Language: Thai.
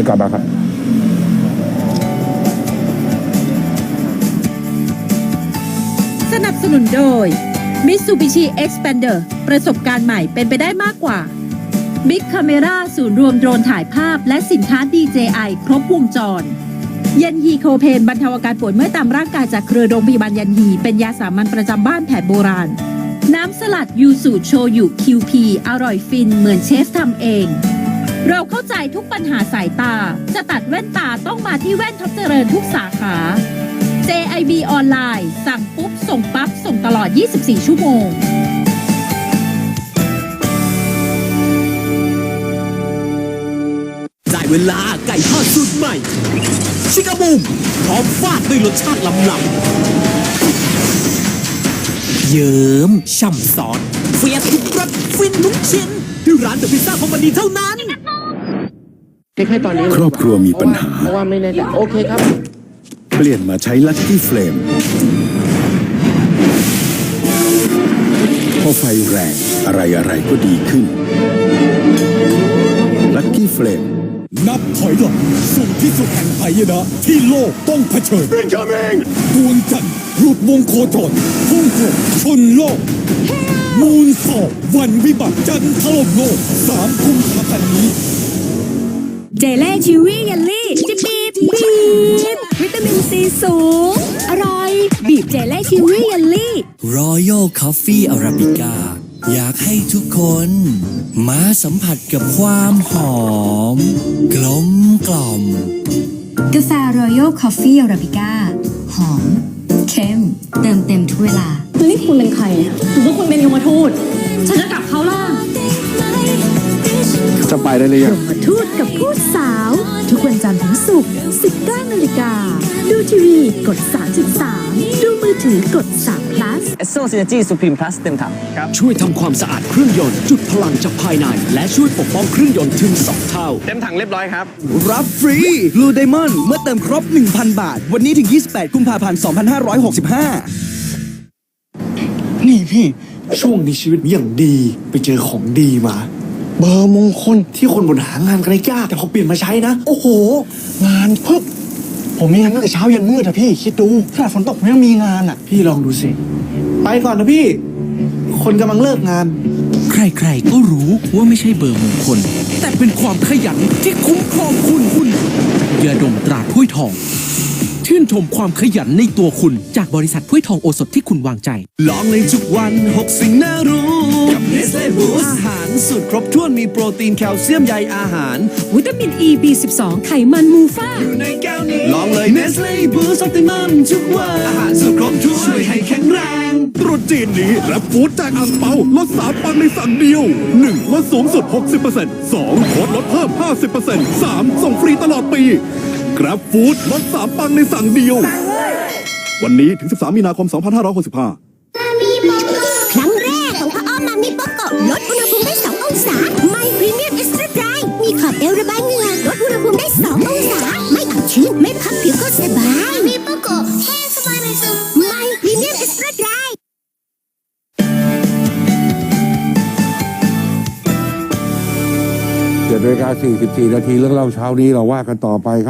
ดี๋ยวกลับมาครับสนับสนุนโดย Mitsubishi Expander ประสบการณ์ใหม่เป็นไปได้มากกว่า Big Camera ศูนย์รวมโดรนถ่ายภาพและสินค้า DJI ครบวงจร ยันฮีโคเพนบรรเทาอาการปวดเมื่อยตามร่างกายจากเครือโรงพยาบาลยันฮี เป็นยาสามัญประจำบ้านแผนโบราณ น้ำสลัดยูสุโชยุ QP อร่อยฟินเหมือนเชฟทำเอง เราเข้าใจทุกปัญหาสายตา จะตัดแว่นตาต้องมาที่แว่นท็อปเจริญทุกสาขา JIB ออนไลน์ สั่งปุ๊บ ส่งปั๊บ ส่งตลอด 24 ชั่วโมง ได้เวลาไก่ทอดสูตรใหม่ ชิคาบูมพร้อมฟาดด้วยรสชาติล้ำล้ำเยิ้มช่ำซอสเฟียสทุกรสฟินทุกชิ้นที่ร้านเดอะพิซซ่าของมันดีเท่านั้น คล้ายๆตอนนี้ครอบครัวมีปัญหา เพราะว่าไม่แน่ใจโอเคครับ เปลี่ยนมาใช้ลั c กี้เฟลมพอไฟแรงอะไรอะไรก็ดีขึ้น ลั c กี้เฟลมนับถอยหลังสู่ที่สุดแห่งหายนะที่โลกต้องเผชิญ Incoming ดวงจันทร์หลุดวงโคจรพุ่งตรงชนโลก มูนสอบวันวิบัติจันทร์ถล่มโลกสามกุมภาพันธ์นี้ เจเล่ชิวี่เยลลี่จิบบีบบีบวิตามินซีสูง อร่อย บีบเจเล่ชิวี่เยลลี่ Royal Coffee Arabica อยากให้ทุกคนมาสัมผัสกับความหอม กลมกล่อม กาแฟรอยัลคอฟฟี่อาราบิก้าหอม เข้ม เติมเต็มทุกเวลา นี่คุณเป็นใครอะหรือว่าคุณเป็นยมทูต ฉันจะกลับเขาล่ะ จะไปได้เลยยังมาทูตกับพูดสาว ทุกวันจันทร์ถึงศุกร์19นาฬิกา ดูทีวีกด 33 ดูมือถือกด3 plus เอสโซซินจีสุพรีมพลัสเต็มถังช่วยทำความสะอาดเครื่องยนต์ จุดพลังจากภายใน และช่วยปกป้องเครื่องยนต์ถึง 2 เท่า เต็มถังเรียบร้อยครับ รับฟรี Blue Diamond เมื่อเติมครบ 1,000 บาท วันนี้ถึง 28 กุมภาพันธ์ 2565 นี่พี่ ช่วงนี้ชีวิตอย่างดีไปเจอของดีมา เบอร์มงคลที่คนบนหางานกันยากแต่พอเปลี่ยนมาใช้นะ โอ้โห งานปึ๊บผมมีงานตั้งแต่เช้ายันมืดอะพี่คิดดูขนาดฝนตกผมยังมีงานอะพี่ลองดูสิ ไปก่อนนะพี่ คนกำลังเลิกงาน ใครๆก็รู้ว่าไม่ใช่เบอร์มงคล แต่เป็นความขยันที่คุ้มครองคุณคุณยาดมตราถ้วยทอง ชื่นชมความขยันในตัวคุณ จากบริษัทถ้วยทองโอสถที่คุณวางใจ ลองเลยทุกวัน 6 สิ่งน่ารู้ กับเนสเล่บูสอาหารสุดครบถ้วนมีโปรตีนแคลเซียมใยอาหาร วิตามิน E B12 ไขมันมูฟ่าอยู่ในแก้วนี้ ลองเลยเนสเล่บูสออปติมัมทุกวัน อาหารสุดครบถ้วนช่วยให้แข็งแรง ตรุษจีนนี้รับฟู้ดแจกอังเปาลดสามปังในสั่งเดียว 1. ลดสูงสุด 60% 2. โค้ดลดเพิ่ม 50% 3. ส่งฟรีตลอดปีกรับฟู้ดลดสามปังในสั่งเดียว วันนี้ถึง 13 มีนาคม 2565ครั้งแรกของพ่ออ้อมมามิโปโกะลดอุณหภูมิได้ 2 องศา ไม่พรีเมียมเอ็กซ์ตร้าไดรมีขอบเอวระบายเหงื่อลดอุณหภูมิได้ 2 องศา ไม่อับชื้น ไม่พับผิวก็สบายมิโปโกะแห้งสบายในซึม 7นาฬิกา44 นาทีเรื่องเล่าเช้านี้เราว่ากันต่อไปครับ